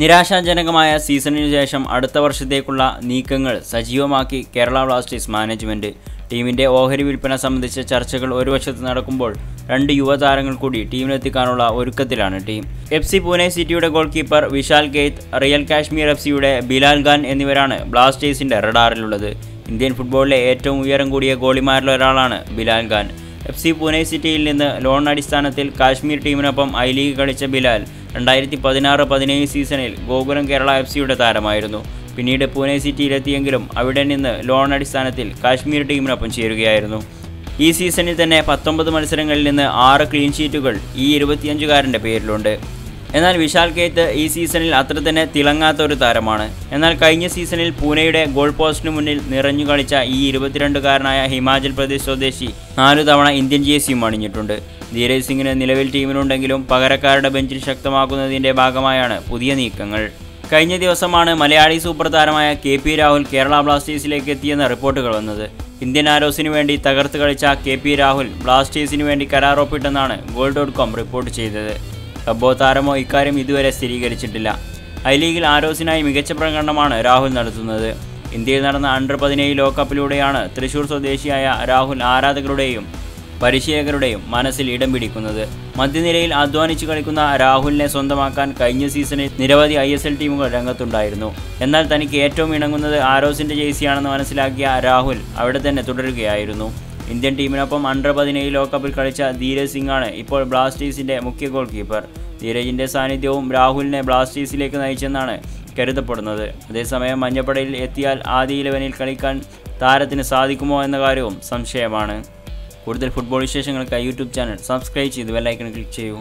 നിരാശാജനകമായ സീസണിനു ശേഷം അടുത്ത വർഷത്തേക്കുള്ള നീക്കങ്ങൾ സജീവമാക്കി കേരള ബ്ലാസ്റ്റേഴ്സ് മാനേജ്മെന്റ്. ടീമിന്റെ ഓഹരി വിൽപ്പന സംബന്ധിച്ച ചർച്ചകൾ ഒരു വശത്ത് നടക്കുമ്പോൾ രണ്ട് യുവതാരങ്ങൾ കൂടി ടീമിലെത്തിക്കാനുള്ള ഒരുക്കത്തിലാണ് ടീം. എഫ് സി പൂനെ സിറ്റിയുടെ goalkeeper Vishal Kaith real Kashmir F സിയുടെ ബിലാൽ ഖാൻ എന്നിവരാണ് ബ്ലാസ്റ്റേഴ്സിന്റെ റഡാറിലുള്ളത്. ഇന്ത്യൻ ഫുട്ബോളിലെ ഏറ്റവും ഉയരം കൂടിയ ഗോളിമാരിലൊരാളാണ് ബിലാൽ ഖാൻ. എഫ് സി പൂനെ സിറ്റിയിൽ നിന്ന് ലോൺ അടിസ്ഥാനത്തിൽ കാശ്മീർ ടീമിനൊപ്പം ഐ ലീഗ് കളിച്ച ബിലാൽ രണ്ടായിരത്തി പതിനാറ് പതിനേഴ് സീസണിൽ ഗോകുലം കേരള എഫ് സിയുടെ താരമായിരുന്നു. പിന്നീട് പൂനെ സിറ്റിയിലെത്തിയെങ്കിലും അവിടെ നിന്ന് ലോൺ അടിസ്ഥാനത്തിൽ കാശ്മീർ ടീമിനൊപ്പം ചേരുകയായിരുന്നു. ഈ സീസണിൽ തന്നെ പത്തൊമ്പത് മത്സരങ്ങളിൽ നിന്ന് ആറ് ക്ലീൻ ഷീറ്റുകൾ ഈ ഇരുപത്തിയഞ്ചുകാരന്റെ പേരിലുണ്ട്. എന്നാൽ വിശാൽ കേത്ത് ഈ സീസണിൽ അത്ര തന്നെ തിളങ്ങാത്ത ഒരു താരമാണ്. എന്നാൽ കഴിഞ്ഞ സീസണിൽ പൂനെയുടെ ഗോൾ പോസ്റ്റിന് മുന്നിൽ നിറഞ്ഞു കളിച്ച ഈ ഇരുപത്തിരണ്ടുകാരനായ ഹിമാചൽ പ്രദേശ് സ്വദേശി നാലു തവണ ഇന്ത്യൻ ജേഴ്സിയും അണിഞ്ഞിട്ടുണ്ട്. ധീരജ് സിംഗിന് നിലവിൽ ടീമിലുണ്ടെങ്കിലും പകരക്കാരുടെ ബെഞ്ചിൽ ശക്തമാക്കുന്നതിന്റെ ഭാഗമായാണ് പുതിയ നീക്കങ്ങൾ. കഴിഞ്ഞ ദിവസമാണ് മലയാളി സൂപ്പർ താരമായ കെ പി രാഹുൽ കേരള ബ്ലാസ്റ്റേഴ്സിലേക്ക് എത്തിയെന്ന റിപ്പോർട്ടുകൾ വന്നത്. ഇന്ത്യൻ ആരോസിന് വേണ്ടി തകർത്ത് കളിച്ച കെ പി രാഹുൽ ബ്ലാസ്റ്റേഴ്സിന് വേണ്ടി കരാർ ഒപ്പിട്ടെന്നാണ് ഗോൾ ഡോട്ട് കോം റിപ്പോർട്ട് ചെയ്തത്. ക്ലബോ താരമോ ഇക്കാര്യം ഇതുവരെ സ്ഥിരീകരിച്ചിട്ടില്ല. ഐ ലീഗിൽ ആരോസിനായി മികച്ച പ്രകടനമാണ് രാഹുൽ നടത്തുന്നത്. ഇന്ത്യയിൽ നടന്ന അണ്ടർ പതിനേഴ് ലോകകപ്പിലൂടെയാണ് തൃശൂർ സ്വദേശിയായ രാഹുൽ ആരാധകരുടെയും പരിശീലകരുടെയും മനസ്സിൽ ഇടം പിടിക്കുന്നത്. മധ്യനിരയിൽ അധ്വാനിച്ച് കളിക്കുന്ന രാഹുലിനെ സ്വന്തമാക്കാൻ കഴിഞ്ഞ സീസണിൽ നിരവധി ഐ എസ് എൽ ടീമുകൾ രംഗത്തുണ്ടായിരുന്നു. എന്നാൽ തനിക്ക് ഏറ്റവും ഇണങ്ങുന്നത് ആരോസിന്റെ ജേഴ്സിയാണെന്ന് മനസ്സിലാക്കിയ രാഹുൽ അവിടെ തന്നെ തുടരുകയായിരുന്നു. ഇന്ത്യൻ ടീമിനൊപ്പം അണ്ടർ പതിനേഴ് ലോകകപ്പിൽ കളിച്ച ധീരജ് സിംഗാണ് ഇപ്പോൾ ബ്ലാസ്റ്റേഴ്സിന്റെ മുഖ്യ ഗോൾ കീപ്പർ ധീരജിന്റെ സാന്നിധ്യവും രാഹുലിനെ ബ്ലാസ്റ്റേഴ്സിലേക്ക് നയിച്ചെന്നാണ് കരുതപ്പെടുന്നത്. അതേസമയം മഞ്ഞപ്പടയിൽ എത്തിയാൽ ആദ്യ ഇലവനിൽ കളിക്കാൻ താരത്തിന് സാധിക്കുമോ എന്ന കാര്യവും സംശയമാണ്. കൂടുതൽ ഫുട്ബോൾ വിശേഷങ്ങൾക്ക് യൂട്യൂബ് ചാനൽ സബ്സ്ക്രൈബ് ചെയ്ത് ബെല്ലൈക്കൺ ക്ലിക്ക് ചെയ്യൂ.